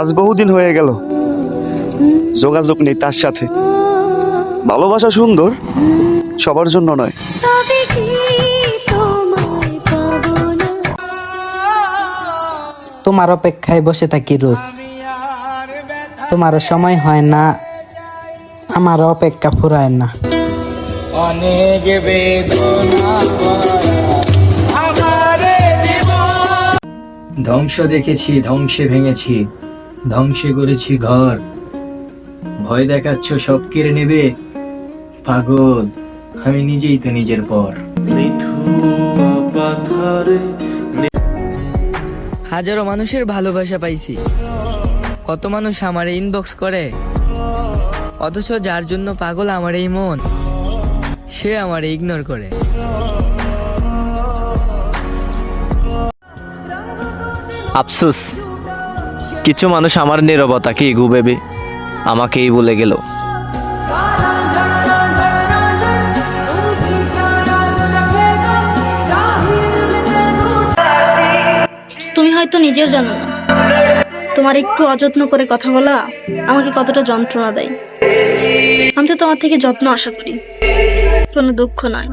আজ বহুদিন হয়ে গেল। যোগাযোগ নেই তার সাথে। ভালোবাসা সুন্দর সবার জন্য নয়। তবে কি তোমায় পাবো না? তোমার অপেক্ষায় বসে থাকি রোজ। তোমার সময় হয় না আমার অপেক্ষা ফুরায় না। অনেক বেদনা ধ্বংস দেখেছি ধ্বংসে ভেঙেছি। ধ্বংসে করেছি ঘর। ভয় দেখাচ্ছ সব কেড়ে নেবে? পাগল আমি নিজেই তো নিজের পর। হাজারো মানুষের ভালোবাসা পাইছি। কত মানুষ আমার ইনবক্স করে? অথচ যার জন্য পাগল আমার এই মন সে আমার ইগনোর করে। আফসোস কিছু মানুষ আমার নীরবতাকেই গুবেবে আমাকেই বলে গেল। তুমি হয়তো নিজেও জানো না। তোমার একটু অযত্ন করে কথা বলা আমাকে কতটা যন্ত্রণা দেয়। আমি তো তোমার থেকে যত্ন আশা করি। কোনো দুঃখ নয়।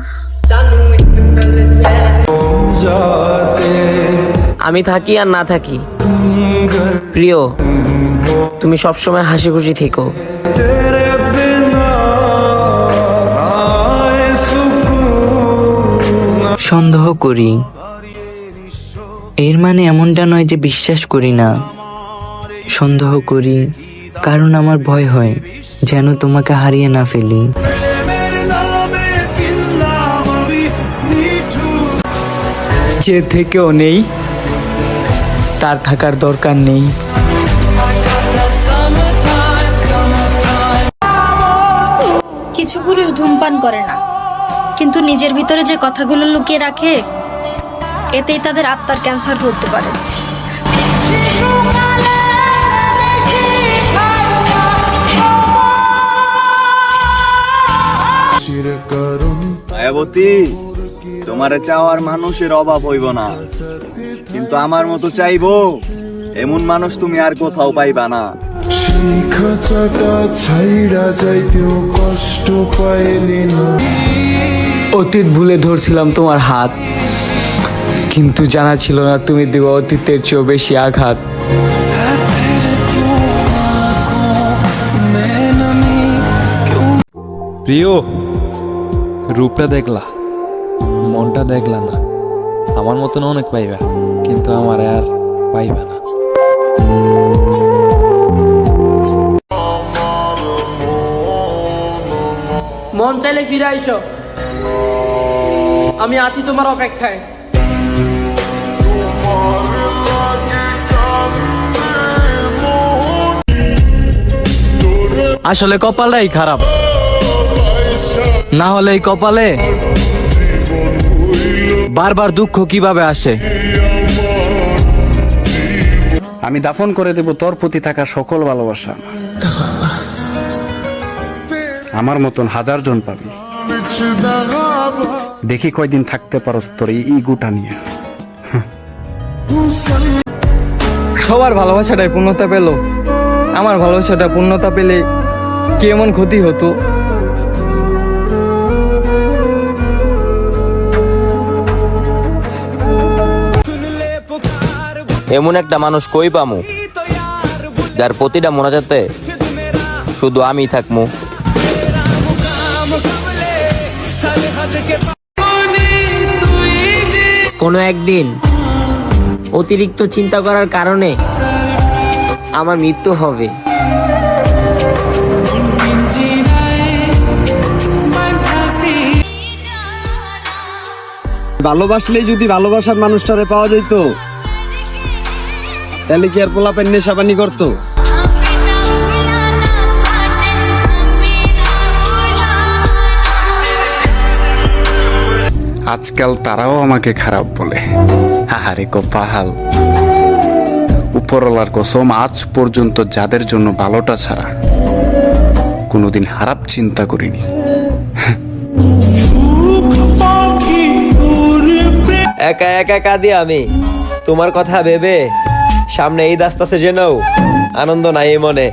আমি থাকি আর না থাকি। প্রিয় তুমি সবসময় হাসি খুশি থেকো। সন্দেহ করি। এর মানে এমনটা নয় যে বিশ্বাস করি না। সন্দেহ করি কারণ আমার ভয় হয় যেন তোমাকে হারিয়ে না ফেলি। যে থেকেও নেই তার থাকার দরকার নেই। কিছু পুরুষ ধূমপান করে না। কিন্তু নিজের ভিতরে যে কথাগুলো লুকিয়ে রাখে এতেই তাদের আত্মার ক্যান্সার করতে পারে। মায়াবতী। তোমারে চাওয়ার মানুষের অভাব হইব না। কিন্তু আমার মতো চাইব এমন মানুষ তুমি আর কোথাও পাইবা না। ছাইড়া যাইতেও কষ্ট পাইলি না। অতীত ভুলে ধরছিলাম তোমার হাত কিন্তু জানা ছিল না তুমি দেওয়া অতীতের চেয়েও বেশি আঘাত। প্রিয় রূপটা দেখলা। মনটা দেখলা না। আমার মতন অনেক পাইবা কিন্তু আমার আর পাইবা না। মন চাইলে ফিরে আইসো। আমি আছি তোমার অপেক্ষায়। আসলে কপালটাই খারাপ। না হলে এই কপালে বারবার দুঃখ কীভাবে আসে? আমি দাফন করে দেব তোর প্রতি থাকা সকল ভালোবাসা আমার। মতন হাজার জন পাবি। দেখি কয়দিন থাকতে পারো তোর এই ইগুটা নিয়ে। সবার ভালোবাসাটাই পূর্ণতা পেল। আমার ভালোবাসাটা পূর্ণতা পেলে কি এমন ক্ষতি হতো? এমন একটা মানুষ কই পামু? যার প্রতিটা মোনাজাতে শুধু আমি থাকমু। কোনো একদিন অতিরিক্ত চিন্তা করার কারণে আমার মৃত্যু হবে। ভালোবাসলেই যদি ভালোবাসার মানুষটারে পাওয়া যেত তাহলে কি আর পোলাপেন নেশাবানি করতো? আজকাল তারাও আমাকে খারাপ বলে। আহারে কপাহাল উপরওয়ালার কসম আজ পর্যন্ত যাদের জন্য ভালোটা ছাড়া কোনোদিন খারাপ চিন্তা করিনি। একা একা কাঁদি আমি। তোমার কথা ভেবে সামনে ঈদ আসতেছে যেন আনন্দ নাই মনে।